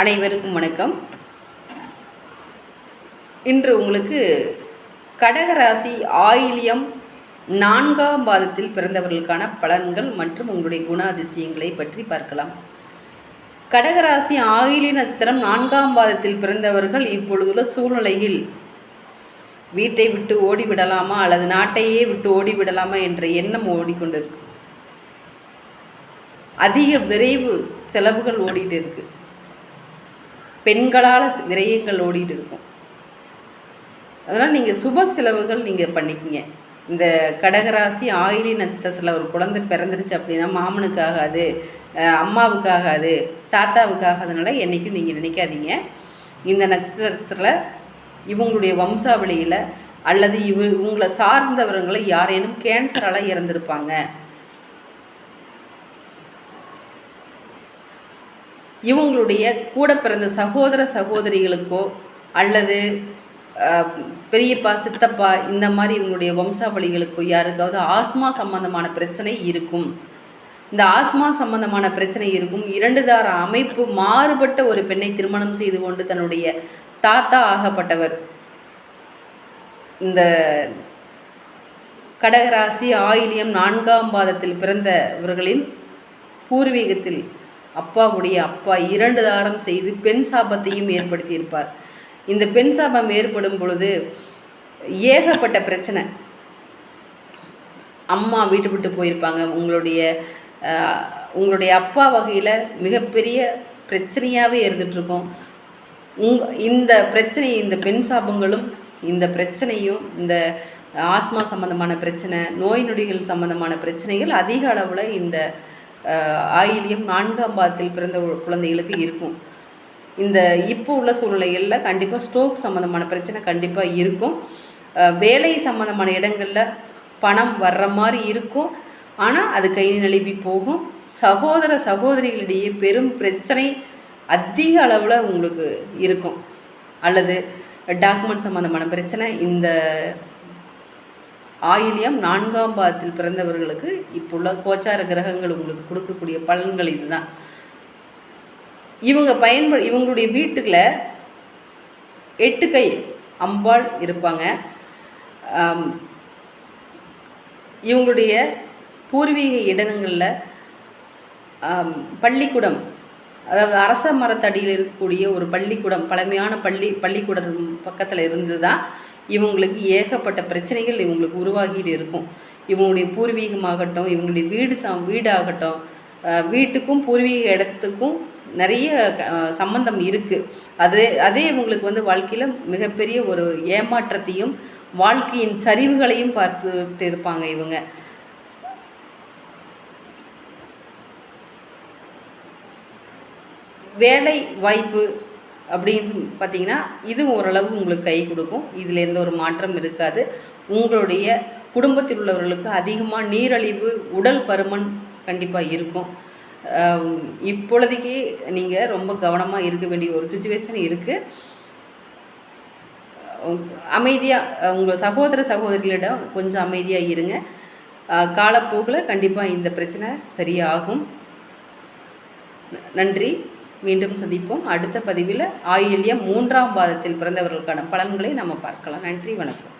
அனைவருக்கும் வணக்கம். இன்று உங்களுக்கு கடகராசி ஆயிலியம் நான்காம் பாதத்தில் பிறந்தவர்களுக்கான பலன்கள் மற்றும் உங்களுடைய குணாதிசயங்களை பற்றி பார்க்கலாம். கடகராசி ஆயிலி நட்சத்திரம் நான்காம் பாதத்தில் பிறந்தவர்கள் இப்பொழுதுள்ள சூழ்நிலையில் வீட்டை விட்டு ஓடிவிடலாமா அல்லது நாட்டையே விட்டு ஓடிவிடலாமா என்ற எண்ணம் ஓடிக்கொண்டிருக்கு. அதிக விரைவு செலவுகள் ஓடிட்டு இருக்குது பெண்களால் விரயங்கள் ஓடிட்டு இருக்கும். அதனால் நீங்கள் சுப செலவுகள் நீங்கள் பண்ணிக்கிங்க. இந்த கடகராசி ஆயிலி நட்சத்திரத்தில் ஒரு குழந்தை பிறந்துருச்சு அப்படின்னா மாமனுக்காகாது அம்மாவுக்காகாது தாத்தாவுக்காகாதனால என்றைக்கும் நீங்கள் நினைக்காதீங்க. இந்த நட்சத்திரத்தில் இவங்களுடைய வம்சாவளியில் அல்லது இவ இவங்களை சார்ந்தவர்களை யாரேனும் கேன்சரால் இறந்துருப்பாங்க. இவங்களுடைய கூட பிறந்த சகோதர சகோதரிகளுக்கோ அல்லது பெரியப்பா சித்தப்பா இந்த மாதிரி இவங்களுடைய வம்சாவளிகளுக்கோ யாருக்காவது ஆஸ்மா சம்பந்தமான பிரச்சனை இருக்கும். இந்த ஆஸ்மா சம்பந்தமான பிரச்சனை இருக்கும். இரண்டு தார அமைப்பு மாறுபட்ட ஒரு பெண்ணை திருமணம் செய்து கொண்டு தன்னுடைய தாத்தா ஆகப்பட்டவர். இந்த கடகராசி ஆயிலியம் நான்காம் பாதத்தில் பிறந்தவர்களின் பூர்வீகத்தில் அப்பாவுடைய அப்பா இரண்டு தாரம் செய்து பெண் சாபத்தையும் ஏற்படுத்தியிருப்பார். இந்த பெண் சாபம் ஏற்படும் பொழுது ஏகப்பட்ட பிரச்சனை. அம்மா வீட்டு விட்டு போயிருப்பாங்க. உங்களுடைய உங்களுடைய அப்பா வகையில் மிகப்பெரிய பிரச்சனையாகவே இருந்துகிட்ருக்கும் உங் இந்த பிரச்சனை இந்த பெண் சாபங்களும் இந்த பிரச்சனையும் இந்த ஆஸ்மா சம்பந்தமான பிரச்சனை நோய் நொடிகள் சம்பந்தமான பிரச்சனைகள் அதிக அளவில் இந்த ஆயிலியம் நான்காம் பாதத்தில் பிறந்த குழந்தைகளுக்கு இருக்கும். இந்த இப்போ உள்ள சூழ்நிலைகளில் கண்டிப்பாக ஸ்ட்ரோக் சம்மந்தமான பிரச்சனை கண்டிப்பாக இருக்கும். வேலை சம்மந்தமான இடங்களில் பணம் வர்ற மாதிரி இருக்கும். ஆனால் அது கை நழுவி போகும். சகோதர சகோதரிகளிடையே பெரும் பிரச்சனை அதிக அளவில் உங்களுக்கு இருக்கும். அல்லது டாக்குமெண்ட் சம்மந்தமான பிரச்சனை இந்த ஆயிலியம் நான்காம் பாதத்தில் பிறந்தவர்களுக்கு இப்போ உள்ள கோச்சார கிரகங்கள் உங்களுக்கு கொடுக்கக்கூடிய பலன்கள் இதுதான். இவங்க பயன்ப இவங்களுடைய வீட்டுக்குள்ள எட்டு கை அம்பாள் இருப்பாங்க. இவங்களுடைய பூர்வீக இடங்களில் பள்ளிக்கூடம் அதாவது அரச மரத்தடியில் இருக்கக்கூடிய ஒரு பள்ளிக்கூடம் பழமையான பள்ளி பள்ளிக்கூடம் பக்கத்தில் இருந்து தான் இவங்களுக்கு ஏகப்பட்ட பிரச்சனைகள் இவங்களுக்கு உருவாகிட்டு இருக்கும். இவங்களுடைய பூர்வீகமாகட்டும் இவங்களுடைய வீடு ச வீடாகட்டும் வீட்டுக்கும் பூர்வீக இடத்துக்கும் நிறைய சம்பந்தம் இருக்குது அதே அதே இவங்களுக்கு வந்து வாழ்க்கையில் மிகப்பெரிய ஒரு ஏமாற்றத்தையும் வாழ்க்கையின் சரிவுகளையும் பார்த்துட்டு இருப்பாங்க இவங்க. வேலை வாய்ப்பு அப்படின்னு பார்த்தீங்கன்னா இது ஓரளவு உங்களுக்கு கை கொடுக்கும். இதில் எந்த ஒரு மாற்றம் இருக்காது. உங்களுடைய குடும்பத்தில் உள்ளவர்களுக்கு அதிகமாக நீரழிவு உடல் பருமன் கண்டிப்பாக இருக்கும். இப்பொழுதைக்கு நீங்கள் ரொம்ப கவனமாக இருக்க வேண்டிய ஒரு சுச்சுவேஷன் இருக்குது அமைதியாக உங்கள் சகோதர சகோதரிகளிடம் கொஞ்சம் அமைதியாக இருங்க. காலப்போக்கில் கண்டிப்பாக இந்த பிரச்சனை சரியாகும். நன்றி. மீண்டும் சந்திப்போம். அடுத்த பதிவில் ஆயுள்ய மூன்றாம் பாதத்தில் பிறந்தவர்களுக்கான பலன்களை நம்ம பார்க்கலாம். நன்றி வணக்கம்.